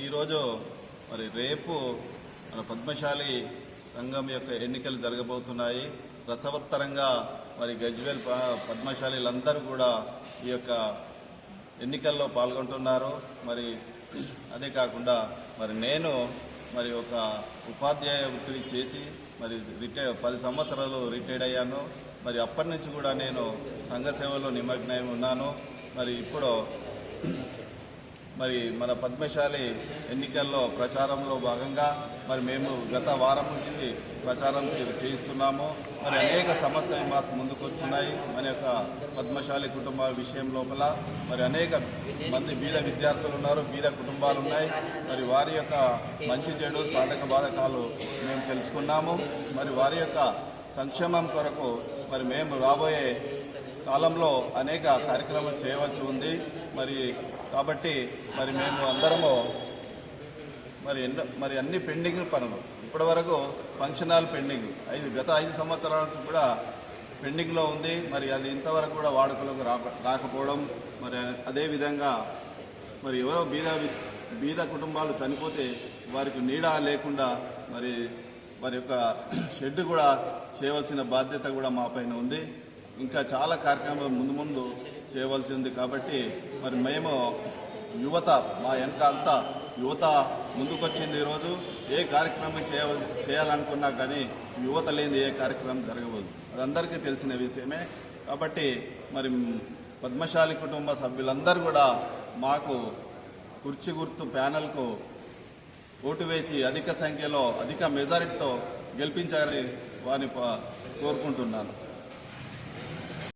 ఈరోజు మరి రేపు మన పద్మశాలి సంఘం యొక్క ఎన్నికలు జరగబోతున్నాయి. రసవత్తరంగా మరి గజ్వేల్ ప- పద్మశాలీలందరూ కూడా ఈ యొక్క ఎన్నికల్లో పాల్గొంటున్నారు. మరి అదే కాకుండా మరి నేను మరి ఒక ఉపాధ్యాయ వృత్తిని చేసి మరి రిటైర్ పది సంవత్సరాలు రిటైర్డ్ అయ్యాను. మరి అప్పటి నుంచి కూడా నేను సంఘ సేవలో నిమగ్నమై ఉన్నాను. మరి ఇప్పుడు మరి మన పద్మశాలి ఎన్నికల్లో ప్రచారంలో భాగంగా మరి మేము గత వారం నుంచి ప్రచారం చే- చేయిస్తున్నాము. మరి అనేక సమస్యలు మాకు ముందుకు వస్తున్నాయి మన యొక్క పద్మశాలి కుటుంబాల విషయం లోపల మరి అనేక మంది బీద విద్యార్థులు ఉన్నారు బీద కుటుంబాలు ఉన్నాయి. మరి వారి యొక్క మంచి చెడు సాధక బాధకాలు మేము తెలుసుకున్నాము. మరి వారి యొక్క సంక్షేమం కొరకు మరి మేము రాబోయే కాలంలో అనేక కార్యక్రమాలు చేయవలసి ఉంది. మరి కాబట్టి మరి మేము అందరము మరి ఎన్నో మరి అన్ని పెండింగ్ పనులు. ఇప్పటివరకు ఫంక్షన్ హాల్ పెండింగ్. ఐదు గత ఐదు సంవత్సరాల నుంచి కూడా పెండింగ్లో ఉంది. మరి అది ఇంతవరకు కూడా వాడుకలోకి రాకపోవడం మరి అదేవిధంగా మరి ఎవరో బీద బీద కుటుంబాలు చనిపోతే వారికి నీడ లేకుండా మరి వారి యొక్క షెడ్ కూడా చేయవలసిన బాధ్యత కూడా మా పైన ఉంది. ఇంకా చాలా కార్యక్రమాలు ముందు ముందు చేయవలసింది కాబట్టి మరి మేము యువత మా వెనక అంతా యువత ముందుకొచ్చింది ఈరోజు. ఏ కార్యక్రమం చేయవల్ చేయాలనుకున్నా కానీ యువత లేని ఏ కార్యక్రమం జరగవద్దు. అది అందరికీ తెలిసిన విషయమే. కాబట్టి మరి పద్మశాలి కుటుంబ సభ్యులందరూ కూడా మాకు కుర్చీ గుర్తు ప్యానెల్కు ఓటు వేసి అధిక సంఖ్యలో అధిక మెజారిటీతో గెలిపించాలని వారిని కోరుకుంటున్నాను.